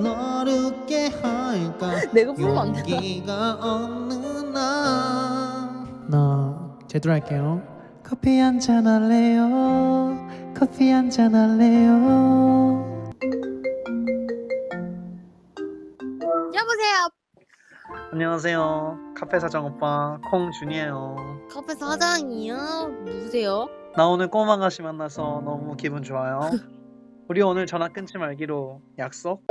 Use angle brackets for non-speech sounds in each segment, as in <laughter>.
널 웃게 할까 내가 부르면 안? 용기가 없는 나나 제대로 할게요 커피 한 잔 할래요 커피 한 잔 할래요 여보세요. 안녕하세요. 카페 사장 오빠 콩준이에요. 카페 사장이요. 누구세요? 나 오늘 꼬마 아가씨 만나서 너무 기분 좋아요. <laughs> 우리 오늘 전화 끊지 말기로 약속?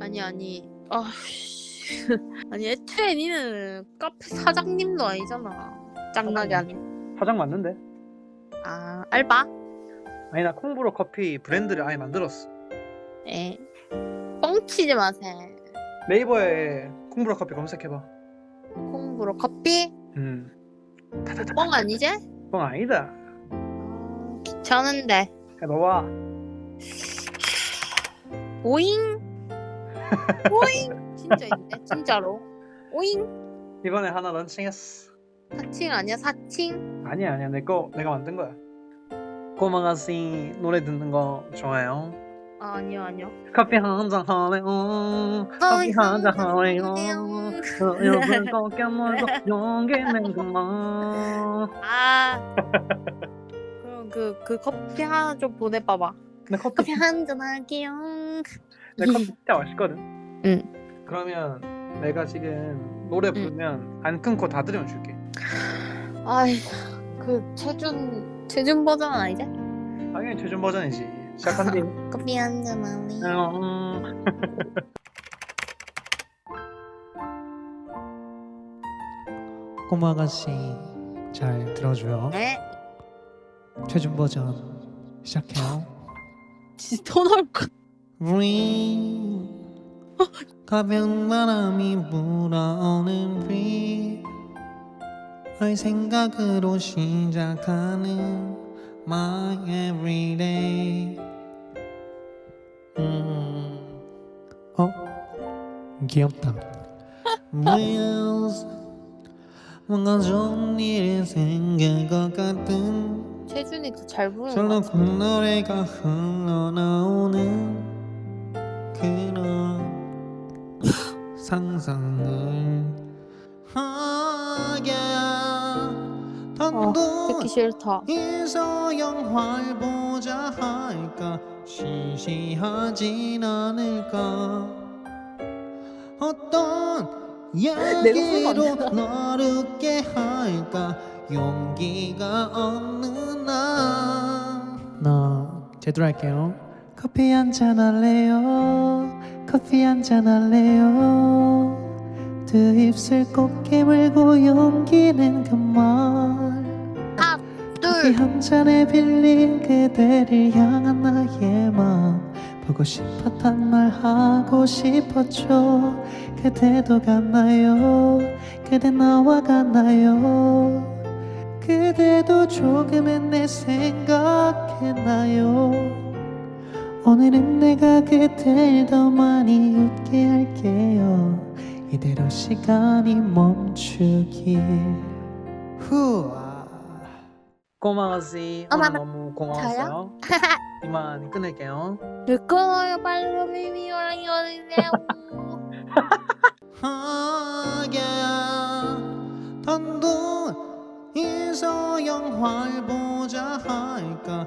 아니 아니. 아 씨. 아니 애초에 니는 카페 사장님도 아니잖아. 짱나게 하네. 사장 맞는데? 아 알바? 아니 나 콩브로 커피 브랜드를 아예 만들었어. 에. 뻥치지 마세요. 네이버에 콩브로 커피 검색해봐. 콩브로 커피? 음. 다다다. 뻥 아니지? 뻥 아니다. 아, 귀찮은데. 해봐봐. 오잉? 오잉? 진짜 있네. 진짜로. 오잉? 이번에 하나 런칭했어. 사칭 아니야 사칭? 아니야 아니야 내 거 내가 만든 거야. 꼬마 아가씨 노래 듣는 거 좋아해요? 아, 아니요 아니요. 커피 한잔 할래요. 커피 한잔 할래요. 여러분 꺾여 물고 용기는 그만. 아. 그럼 그, 그 커피 하나 좀 보내봐봐. 근데 커피 커피 한 잔 할게요. 내 커피 진짜 맛있거든. 응. 그러면 내가 지금 노래 부르면 안 끊고 다 들으면 줄게. 아이, 그 최준 최준 버전 아니지? 당연히 최준 버전이지. 시작한디. <laughs> 커피 한 잔 할래. <laughs> 음. 꼬마 아가씨 잘 들어줘요 네. 최준 버전 시작해요 진짜 더 나올 거. Ring 가벼운 바람이 불어오는 비 너의 생각으로 시작하는 My everyday 음. 어? 귀엽다 <laughs> Wheels 뭔가 좋은 일이 생길 것 같은 최준이 더 잘 부르는 거 절로 같아. 콧노래가 흘러나오는 그런 <laughs> 상상을 하게 어, 단독 듣기 싫다. 이서 영화를 보자 할까 시시하진 않을까 어떤 <laughs> 안 얘기로 널 웃게 할까 용기가 없는 나나 제대로 할게요. 커피 한 잔 할래요? 커피 한 잔 할래요? 두 입술 꼭 깨물고 용기는 그말. 커피 둘. 한 잔에 빌린 그대를 향한 나의 마음. 보고 싶었단 말 하고 싶었죠. 그대도 갔나요? 그대 나와 갔나요 그대도 조금은 내 생각했나요? 오늘은 내가 그댈 더 많이 웃게 할게요. 이대로 시간이 멈추길. 후아. 어머, 오늘 너무 고마웠어요. <laughs> 이만 끊을게요. 듣고요. 빨리 미미랑 이어주세요. 하게 단둘 이서 영화를 보자 할까